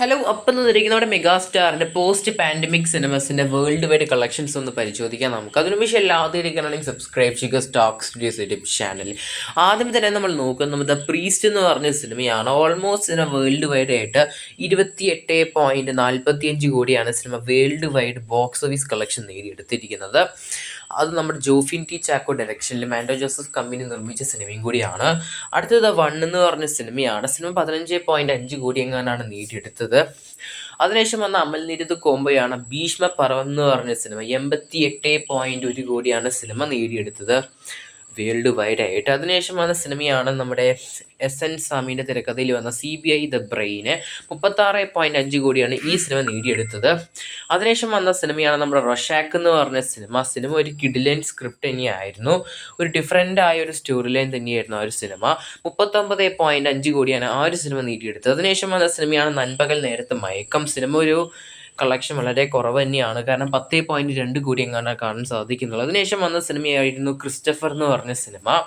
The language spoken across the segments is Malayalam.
ഹലോ അപ്പം തന്നിരിക്കുന്ന നമ്മുടെ മെഗാസ്റ്റാറിന്റെ പോസ്റ്റ് പാൻഡമിക് സിനിമസിന്റെ വേൾഡ് വൈഡ് കളക്ഷൻസ് ഒന്ന് പരിശോധിക്കാം നമുക്ക്. അതിനു മുമ്പ് എല്ലാവരും ഇരിക്കണമെങ്കിൽ സബ്സ്ക്രൈബ് ചെയ്യുക സ്റ്റോക്ക് സ്റ്റുഡിയോസ് യൂട്യൂബ് ചാനൽ ആദ്യം തന്നെ നമ്മൾ നോക്കുന്നത് ദ പ്രീസ്റ്റ് എന്ന് പറഞ്ഞ സിനിമയാണ് ഓൾമോസ്റ്റ് സിനിമ വേൾഡ് വൈഡ് ആയിട്ട് ഇരുപത്തി എട്ട് പോയിന്റ് നാൽപ്പത്തിയഞ്ച് കോടിയാണ് cinema world wide box office collection നേടിയെടുത്തിരിക്കുന്നത്. അത് നമ്മുടെ ജോഫിൻ ടി ചാക്കോ ഡയറക്ഷനിൽ മാൻഡോ ജോസഫ് കമ്പനി നിർമ്മിച്ച സിനിമയും കൂടിയാണ്. അടുത്തത് വൺ എന്ന് പറഞ്ഞ സിനിമയാണ്. സിനിമ പതിനഞ്ച് പോയിന്റ് അഞ്ച് കോടി എങ്ങാനാണ് നേടിയെടുത്തത്. അതിനുശേഷം വന്ന അമൽ നിരുത് കോംബോയാണ് ഭീഷ്മ പർവം എന്ന് പറഞ്ഞ സിനിമ. എൺപത്തി എട്ട് പോയിന്റ് ഒരു കോടിയാണ് സിനിമ നേടിയെടുത്തത്. വേൾഡ് വൈഡ് ആയിട്ട്. അതിനുശേഷം വന്ന സിനിമയാണ് നമ്മുടെ എസ് എൻ സ്വാമിന്റെ തിരക്കഥയിൽ വന്ന സി ബി ഐ ദ ബ്രെയിന് മുപ്പത്താറ് പോയിന്റ് അഞ്ച് കോടിയാണ് ഈ സിനിമ നേടിയെടുത്തത്. അതിനുശേഷം വന്ന സിനിമയാണ് നമ്മുടെ റൊഷാക്ക് എന്ന് പറഞ്ഞ സിനിമ. സിനിമ ഒരു കിഡിലൻ സ്ക്രിപ്റ്റ് തന്നെയായിരുന്നു. ഒരു ഡിഫറെന്റ് ആയ ഒരു സ്റ്റോറി ലൈൻ തന്നെയായിരുന്നു ആ ഒരു സിനിമ. മുപ്പത്തൊമ്പത് പോയിന്റ് അഞ്ച് കോടിയാണ് ആ ഒരു സിനിമ നേടിയെടുത്തത്. അതിനുശേഷം വന്ന സിനിമയാണ് നൻപകൽ നേരത്തെ മയക്കം. സിനിമ ഒരു കളക്ഷൻ വളരെ കുറവ് തന്നെയാണ്. കാരണം പത്തേ പോയിന്റ് രണ്ട് കോടി എങ്ങാണ്ട് കാണാൻ സാധിക്കുന്നുള്ളൂ. അതിനുശേഷം വന്ന സിനിമയായിരുന്നു ക്രിസ്റ്റഫർ എന്ന് പറഞ്ഞ സിനിമ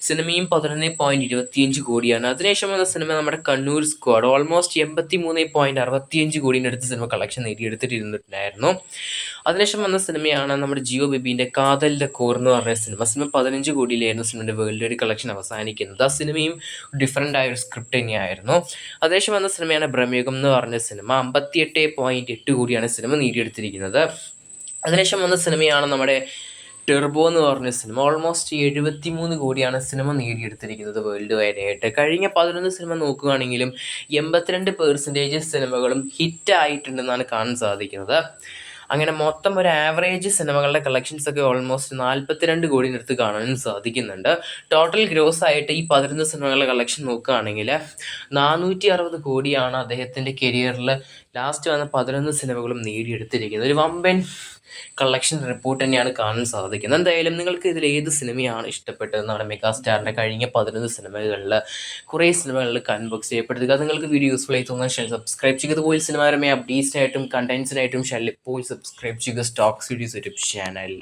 സിനിമയും പതിനൊന്ന് പോയിന്റ് ഇരുപത്തിയഞ്ച് കോടിയാണ്. അതിനുശേഷം വന്ന സിനിമ നമ്മുടെ കണ്ണൂർ സ്ക്വാഡ് ഓൾമോസ്റ്റ് എൺപത്തി മൂന്ന് പോയിന്റ് അറുപത്തിയഞ്ച് കോടീന്റെ അടുത്ത് സിനിമ കളക്ഷൻ നേടിയെടുത്തിട്ടിരുന്നിട്ടുണ്ടായിരുന്നു അതിനുശേഷം വന്ന സിനിമയാണ് നമ്മുടെ ജിയോ ബേബിന്റെ കാതലിന്റെ കോർ എന്ന് പറഞ്ഞ സിനിമ. സിനിമ പതിനഞ്ച് കോടിയിലായിരുന്നു സിനിമയുടെ വേൾഡ് വൈഡ് കളക്ഷൻ അവസാനിക്കുന്നത്. ആ സിനിമയും ഡിഫറെന്റ് ആയ ഒരു സ്ക്രിപ്റ്റ് തന്നെയായിരുന്നു. അതിനുശേഷം വന്ന സിനിമയാണ് ബ്രഹ്മയുഗം എന്ന് പറഞ്ഞ സിനിമ. അമ്പത്തിയെട്ട് പോയിന്റ് എട്ട് കോടിയാണ് സിനിമ നേടിയെടുത്തിരിക്കുന്നത്. അതിനുശേഷം വന്ന സിനിമയാണ് നമ്മുടെ ടെർബോ എന്ന് പറഞ്ഞ സിനിമ ഓൾമോസ്റ്റ് എഴുപത്തി മൂന്ന് കോടിയാണ് സിനിമ നേടിയെടുത്തിരിക്കുന്നത് വേൾഡ് വൈഡ് ആയിട്ട്. കഴിഞ്ഞ പതിനൊന്ന് സിനിമ നോക്കുകയാണെങ്കിലും എൺപത്തിരണ്ട് പേഴ്സന്റേജ് സിനിമകളും ഹിറ്റായിട്ടുണ്ടെന്നാണ് കാണാൻ സാധിക്കുന്നത്. അങ്ങനെ മൊത്തം ഒരു ആവറേജ് സിനിമകളുടെ കളക്ഷൻസ് ഒക്കെ ഓൾമോസ്റ്റ് നാൽപ്പത്തിരണ്ട് കോടിനടുത്ത് കാണാൻ സാധിക്കുന്നുണ്ട്. ടോട്ടൽ ഗ്രോസ് ആയിട്ട് ഈ പതിനൊന്ന് സിനിമകളുടെ കളക്ഷൻ നോക്കുകയാണെങ്കിൽ നാനൂറ്റി അറുപത് കോടിയാണ് അദ്ദേഹത്തിന്റെ കരിയറിൽ ലാസ്റ്റ് വന്ന പതിനൊന്ന് സിനിമകളും നേടിയെടുത്തിരിക്കുന്നത്. ഒരു വമ്പൻ കളക്ഷൻ റിപ്പോർട്ട് തന്നെയാണ് കാണാൻ സാധിക്കുന്നത്. എന്തായാലും നിങ്ങൾക്ക് ഇതിൽ ഏത് സിനിമയാണ് ഇഷ്ടപ്പെട്ടതെന്നാണ് മെഗാസ്റ്റാറിന്റെ കഴിഞ്ഞ പതിനൊന്ന് സിനിമകളിൽ കുറേ സിനിമകളിൽ കൺബോക്സ് ചെയ്യപ്പെടുത്തുക നിങ്ങൾക്ക് വീഡിയോ യൂസ്ഫുൾ ആയി തോന്നാൻ സബ്സ്ക്രൈബ് ചെയ്യുക പോയി. സിനിമപരമായ അപ്ഡേറ്റ്സിനായിട്ടും കണ്ടൻസിനായിട്ടും ഷെൽ ഇപ്പോൾ സബ്സ്ക്രൈബ് ചെയ്യുക സ്റ്റോക്ക് സീരീസ് യൂട്യൂബ് ചാനൽ